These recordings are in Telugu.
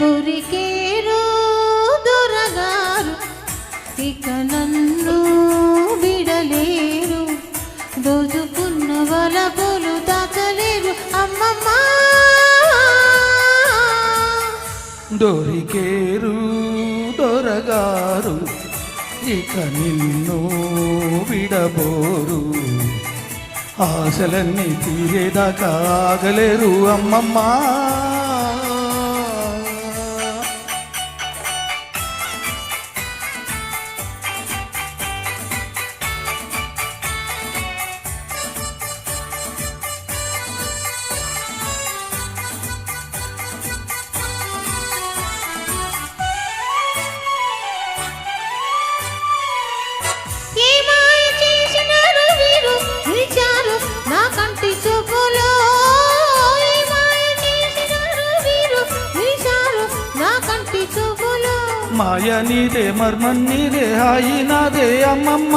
దొరికేరు దొరగారు ఇక నన్ను విడలేరు. దోచుకున్న వలపులు దాచలేరు అమ్మమ్మ. దొరికేరు దొరగారు ఇక నిన్ను విడబోరు. ఆశలన్నీ తీరేదాకా ఆగలేరు అమ్మమ్మా. మాయ నీదే మర్మం నీదే హాయి నాదే అమ్మమ్మ.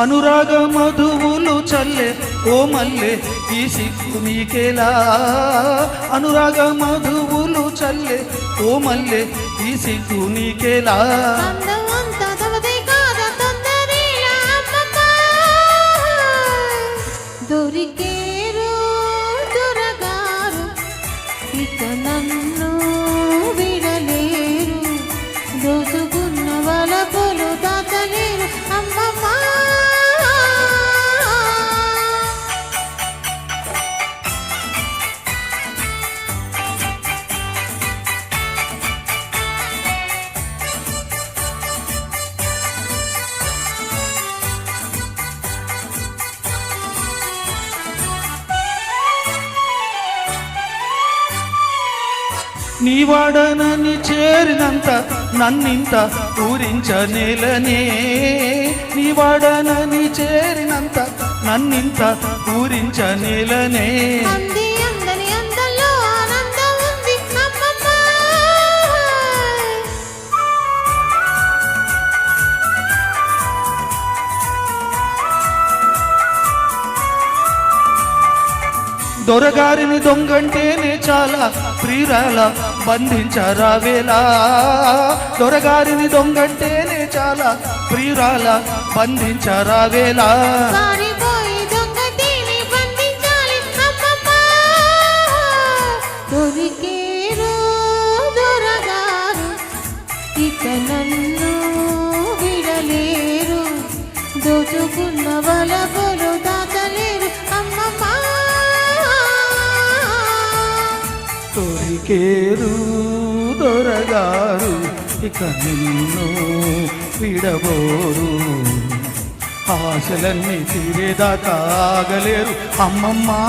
అనురాగ మధువులు చల్లే ఓ మల్లె ఈ సిక్కు నీకేలా అనురాగ మధువులు చల్లే ఓ మల్లె ఈ సిక్కు నీకేలా? దొరికేరు దొరగారు ఇక నన్ను నీవాడనని చేరినంత నన్నింత ఊరించనేలనే నీవాడనని చేరినంత నన్నింత అమ్మమ్మ దొరగారిని దొంగంటేనే చాలా ప్రియురాల. బంధించరావేలా దొరగారిని దొంగంటేనే చాలా ప్రియురాల బంధించరావేలా పారిపోయి దొంగతిని దొరికేరు దొరగారు ఇక నన్ను విడలేరు. దోచుకున్న అమ్మమ్మ. దొరికేరు దొరగారు. ఇక నిన్ను విడబోరు. ఆశలన్నీ తీరేదాకా ఆగలేరు అమ్మమ్మా.